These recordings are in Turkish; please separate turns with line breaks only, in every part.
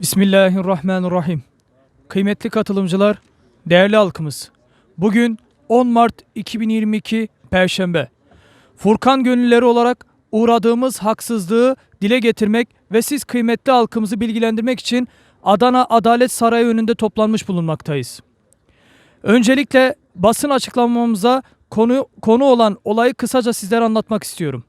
Bismillahirrahmanirrahim. Kıymetli katılımcılar, değerli halkımız. Bugün 10 Mart 2022 Perşembe. Furkan gönülleri olarak uğradığımız haksızlığı dile getirmek ve siz kıymetli halkımızı bilgilendirmek için Adana Adalet Sarayı önünde toplanmış bulunmaktayız. Öncelikle basın açıklamamıza konu konu olan olayı kısaca sizlere anlatmak istiyorum.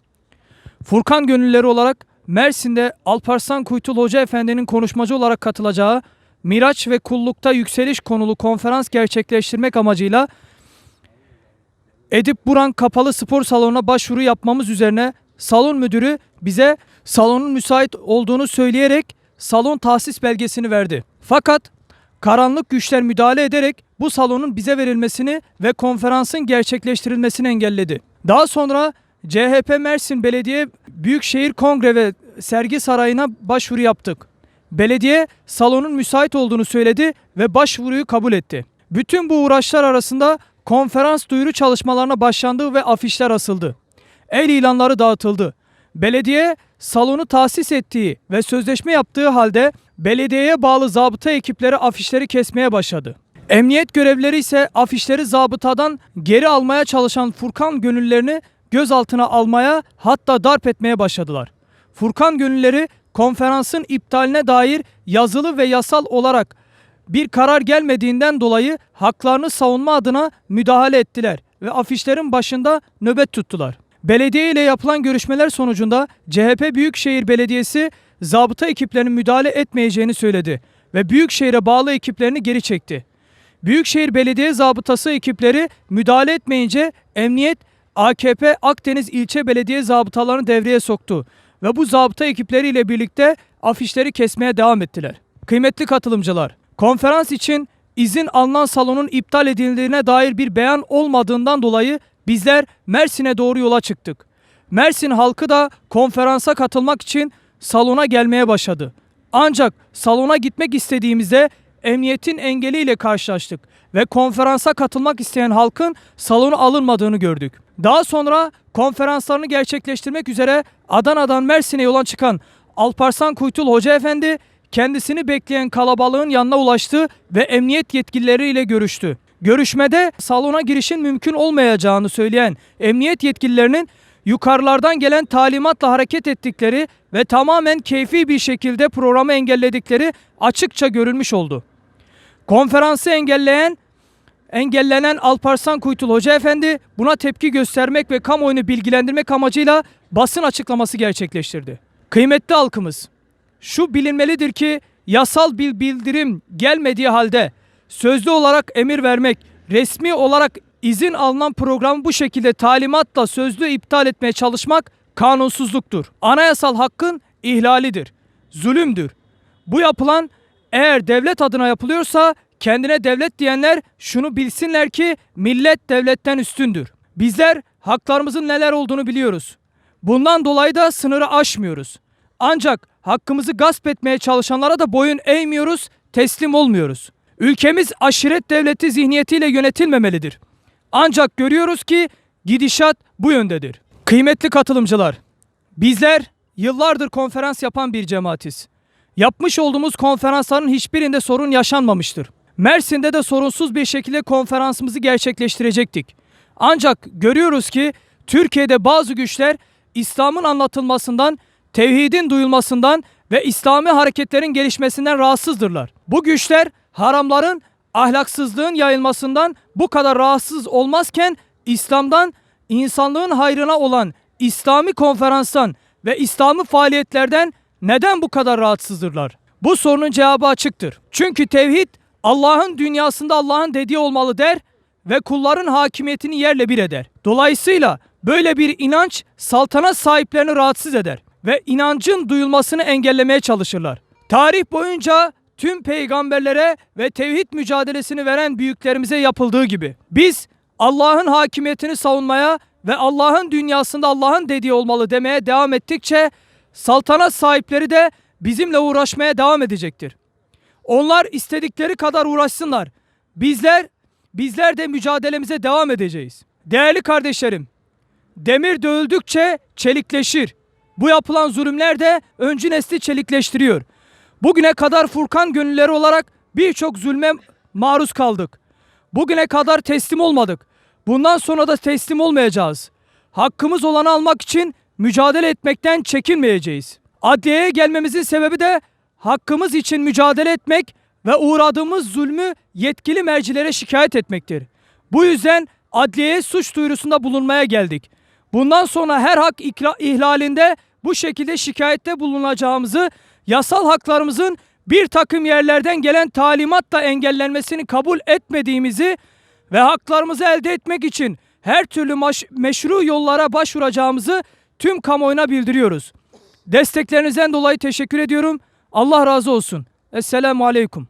Furkan gönülleri olarak Mersin'de Alparslan Kuytul Hoca Efendi'nin konuşmacı olarak katılacağı Miraç ve Kullukta Yükseliş konulu konferans gerçekleştirmek amacıyla Edip Buran Kapalı Spor Salonu'na başvuru yapmamız üzerine salon müdürü bize salonun müsait olduğunu söyleyerek salon tahsis belgesini verdi. Fakat karanlık güçler müdahale ederek bu salonun bize verilmesini ve konferansın gerçekleştirilmesini engelledi. Daha sonra CHP Mersin Belediye Büyükşehir Kongre ve Sergi Sarayı'na başvuru yaptık. Belediye salonun müsait olduğunu söyledi ve başvuruyu kabul etti. Bütün bu uğraşlar arasında konferans duyuru çalışmalarına başlandı ve afişler asıldı. El ilanları dağıtıldı. Belediye salonu tahsis ettiği ve sözleşme yaptığı halde belediyeye bağlı zabıta ekipleri afişleri kesmeye başladı. Emniyet görevlileri ise afişleri zabıtadan geri almaya çalışan Furkan gönüllerini gözaltına almaya hatta darp etmeye başladılar. Furkan gönülleri konferansın iptaline dair yazılı ve yasal olarak bir karar gelmediğinden dolayı haklarını savunma adına müdahale ettiler ve afişlerin başında nöbet tuttular. Belediye ile yapılan görüşmeler sonucunda CHP Büyükşehir Belediyesi zabıta ekiplerinin müdahale etmeyeceğini söyledi ve Büyükşehir'e bağlı ekiplerini geri çekti. Büyükşehir Belediye Zabıtası ekipleri müdahale etmeyince emniyet AKP Akdeniz ilçe belediye zabıtalarını devreye soktu ve bu zabıta ekipleriyle birlikte afişleri kesmeye devam ettiler. Kıymetli katılımcılar, konferans için izin alınan salonun iptal edildiğine dair bir beyan olmadığından dolayı bizler Mersin'e doğru yola çıktık. Mersin halkı da konferansa katılmak için salona gelmeye başladı. Ancak salona gitmek istediğimizde emniyetin engeliyle karşılaştık ve konferansa katılmak isteyen halkın salonu alınmadığını gördük. Daha sonra konferanslarını gerçekleştirmek üzere Adana'dan Mersin'e yola çıkan Alparslan Kuytul Hoca Efendi kendisini bekleyen kalabalığın yanına ulaştı ve emniyet yetkilileriyle görüştü. Görüşmede salona girişin mümkün olmayacağını söyleyen emniyet yetkililerinin yukarılardan gelen talimatla hareket ettikleri ve tamamen keyfi bir şekilde programı engelledikleri açıkça görülmüş oldu. Konferansı engelleyen engellenen Alparslan Kuytul Hoca Efendi buna tepki göstermek ve kamuoyunu bilgilendirmek amacıyla basın açıklaması gerçekleştirdi. Kıymetli halkımız, şu bilinmelidir ki yasal bir bildirim gelmediği halde sözlü olarak emir vermek, resmi olarak izin alınan programı bu şekilde talimatla sözlü iptal etmeye çalışmak kanunsuzluktur. Anayasal hakkın ihlalidir. Zulümdür. Bu yapılan eğer devlet adına yapılıyorsa kendine devlet diyenler şunu bilsinler ki millet devletten üstündür. Bizler haklarımızın neler olduğunu biliyoruz. Bundan dolayı da sınırı aşmıyoruz. Ancak hakkımızı gasp etmeye çalışanlara da boyun eğmiyoruz, teslim olmuyoruz. Ülkemiz aşiret devleti zihniyetiyle yönetilmemelidir. Ancak görüyoruz ki gidişat bu yöndedir. Kıymetli katılımcılar, bizler yıllardır konferans yapan bir cemaatiz. Yapmış olduğumuz konferansların hiçbirinde sorun yaşanmamıştır. Mersin'de de sorunsuz bir şekilde konferansımızı gerçekleştirecektik. Ancak görüyoruz ki Türkiye'de bazı güçler İslam'ın anlatılmasından, tevhidin duyulmasından ve İslami hareketlerin gelişmesinden rahatsızdırlar. Bu güçler haramların, ahlaksızlığın yayılmasından bu kadar rahatsız olmazken İslam'dan, insanlığın hayrına olan İslami konferanstan ve İslami faaliyetlerden neden bu kadar rahatsızdırlar? Bu sorunun cevabı açıktır. Çünkü tevhid Allah'ın dünyasında Allah'ın dediği olmalı der ve kulların hakimiyetini yerle bir eder. Dolayısıyla böyle bir inanç saltanat sahiplerini rahatsız eder ve inancın duyulmasını engellemeye çalışırlar. Tarih boyunca tüm peygamberlere ve tevhid mücadelesini veren büyüklerimize yapıldığı gibi biz Allah'ın hakimiyetini savunmaya ve Allah'ın dünyasında Allah'ın dediği olmalı demeye devam ettikçe saltanat sahipleri de bizimle uğraşmaya devam edecektir. Onlar istedikleri kadar uğraşsınlar. Bizler bizler de mücadelemize devam edeceğiz. Değerli kardeşlerim, demir dövüldükçe çelikleşir. Bu yapılan zulümler de öncü nesli çelikleştiriyor. Bugüne kadar Furkan gönülleri olarak birçok zulme maruz kaldık. Bugüne kadar teslim olmadık. Bundan sonra da teslim olmayacağız. Hakkımız olanı almak için mücadele etmekten çekinmeyeceğiz. Adliyeye gelmemizin sebebi de hakkımız için mücadele etmek ve uğradığımız zulmü yetkili mercilere şikayet etmektir. Bu yüzden adliyeye suç duyurusunda bulunmaya geldik. Bundan sonra her hak ihlalinde bu şekilde şikayette bulunacağımızı, yasal haklarımızın bir takım yerlerden gelen talimatla engellenmesini kabul etmediğimizi ve haklarımızı elde etmek için her türlü meşru yollara başvuracağımızı tüm kamuoyuna bildiriyoruz. Desteklerinizden dolayı teşekkür ediyorum. Allah razı olsun. Esselamu Aleyküm.